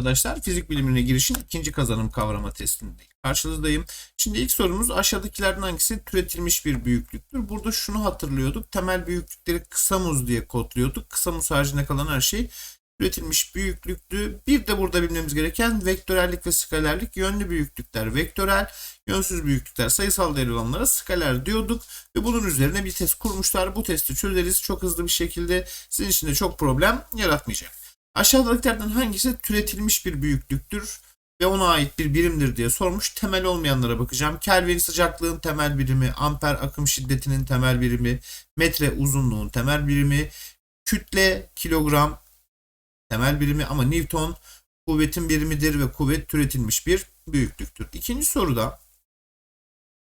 Arkadaşlar fizik bilimine girişin ikinci kazanım kavrama testinde karşınızdayım. Şimdi ilk sorumuz aşağıdakilerden hangisi türetilmiş bir büyüklüktür? Burada şunu hatırlıyorduk. Temel büyüklükleri kısa muz diye kodluyorduk. Kısa muz haricinde kalan her şey türetilmiş büyüklüktü. Bir de burada bilmemiz gereken vektörellik ve skalerlik. Yönlü büyüklükler vektörel, yönsüz büyüklükler sayısal değerli olanlara skaler diyorduk. Ve bunun üzerine bir test kurmuşlar. Bu testi çözeriz çok hızlı bir şekilde. Sizin için de çok problem yaratmayacak. Aşağıdakilerden hangisi türetilmiş bir büyüklüktür ve ona ait bir birimdir diye sormuş. Temel olmayanlara bakacağım. Kelvin sıcaklığın temel birimi, amper akım şiddetinin temel birimi, metre uzunluğun temel birimi, kütle kilogram temel birimi ama Newton kuvvetin birimidir ve kuvvet türetilmiş bir büyüklüktür. İkinci soruda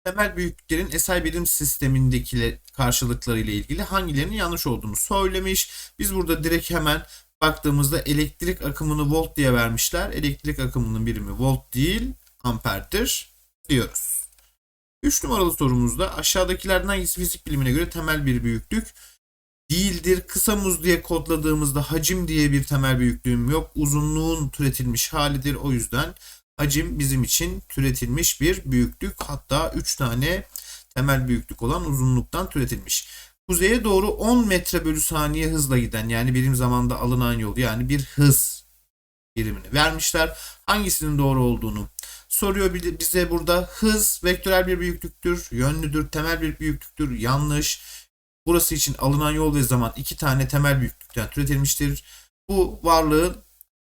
temel büyüklüklerin SI birim sistemindeki karşılıkları ile ilgili hangilerinin yanlış olduğunu söylemiş. Biz burada direkt hemen baktığımızda elektrik akımını volt diye vermişler. Elektrik akımının birimi volt değil amperdir diyoruz. 3 numaralı sorumuzda aşağıdakilerden hangisi fizik bilimine göre temel bir büyüklük değildir. Kısa muz diye kodladığımızda hacim diye bir temel büyüklüğüm yok. Uzunluğun türetilmiş halidir. O yüzden hacim bizim için türetilmiş bir büyüklük. Hatta 3 tane temel büyüklük olan uzunluktan türetilmiş kuzeye doğru 10 metre bölü saniye hızla giden yani birim zamanda alınan yol yani bir hız birimini vermişler. Hangisinin doğru olduğunu soruyor bize burada hız vektörel bir büyüklüktür, yönlüdür, temel bir büyüklüktür, yanlış. Burası için alınan yol ve zaman iki tane temel büyüklükten türetilmiştir. Bu varlığın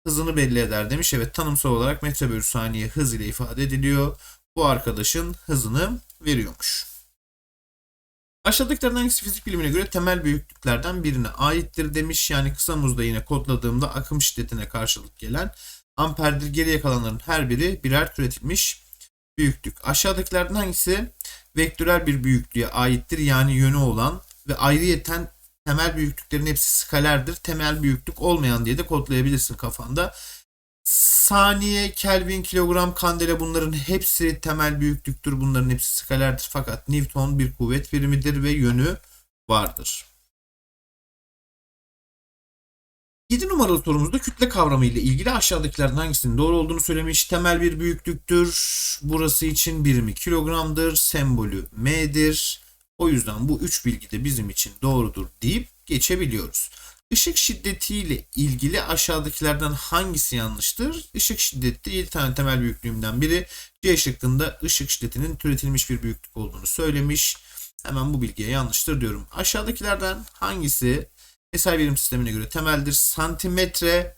hızını belli eder demiş. Evet tanımsal olarak metre bölü saniye hız ile ifade ediliyor. Bu arkadaşın hızını veriyormuş. Aşağıdakilerden hangisi fizik bilimine göre temel büyüklüklerden birine aittir demiş. Yani kısa muzda yine kodladığımda akım şiddetine karşılık gelen amperdir. Geriye kalanların her biri birer türetilmiş büyüklük. Aşağıdakilerden hangisi vektörel bir büyüklüğe aittir? Yani yönü olan ve ayrıyeten temel büyüklüklerin hepsi skalerdir. Temel büyüklük olmayan diye de kodlayabilirsin kafanda saniye, Kelvin, kilogram, kandela bunların hepsi temel büyüklüktür. Bunların hepsi skalerdir. Fakat Newton bir kuvvet birimidir ve yönü vardır. 7 numaralı sorumuzda kütle kavramı ile ilgili aşağıdakilerden hangisinin doğru olduğunu söylemiş. Temel bir büyüklüktür. Burası için birimi kilogramdır. Sembolü M'dir. O yüzden bu üç bilgi de bizim için doğrudur deyip geçebiliyoruz. Işık şiddetiyle ilgili aşağıdakilerden hangisi yanlıştır? Işık şiddeti 7 tane temel büyüklüğümden biri. C şıkkında ışık şiddetinin türetilmiş bir büyüklük olduğunu söylemiş. Hemen bu bilgiye yanlıştır diyorum. Aşağıdakilerden hangisi SI birim sistemine göre temeldir? Santimetre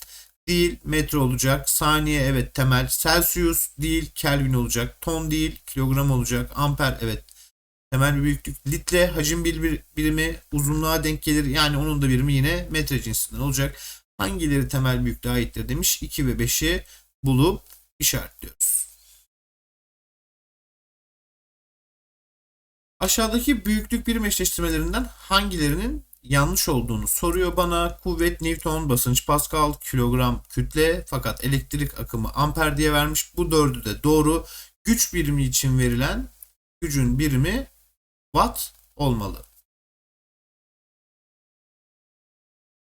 değil metre olacak. Saniye evet temel. Celsius değil Kelvin olacak. Ton değil kilogram olacak. Amper evet temel bir büyüklük. Litre hacim bir, bir birimi uzunluğa denk gelir. Yani onun da birimi yine metre cinsinden olacak. Hangileri temel büyüklüğe aittir demiş. 2 ve 5'i bulup işaretliyoruz. Aşağıdaki büyüklük birim eşleştirmelerinden hangilerinin yanlış olduğunu soruyor bana. Kuvvet Newton, basınç Pascal, kilogram kütle fakat elektrik akımı amper diye vermiş. Bu dördü de doğru. Güç birimi için verilen gücün birimi watt olmalı.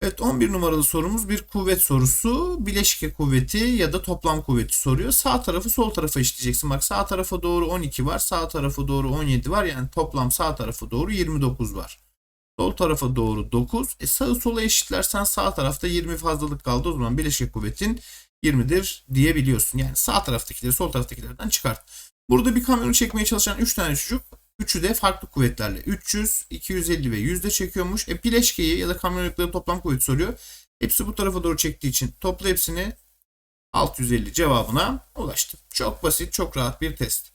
Evet 11 numaralı sorumuz bir kuvvet sorusu. Bileşke kuvveti ya da toplam kuvveti soruyor. Sağ tarafı sol tarafa işleyeceksin. Bak sağ tarafa doğru 12 var. Sağ tarafa doğru 17 var. Yani toplam sağ tarafa doğru 29 var. Sol tarafa doğru 9. E sağı sola eşitlersen sağ tarafta 20 fazlalık kaldı. O zaman bileşke kuvvetin 20'dir diyebiliyorsun. Yani sağ taraftakileri sol taraftakilerden çıkart. Burada bir kamyonu çekmeye çalışan 3 tane çocuk Üçü de farklı kuvvetlerle 300, 250 ve 100 de çekiyormuş. E bileşkeyi ya da kamyonlukları toplam kuvvet soruyor. Hepsi bu tarafa doğru çektiği için topla hepsini 650 cevabına ulaştı. Çok basit, çok rahat bir test.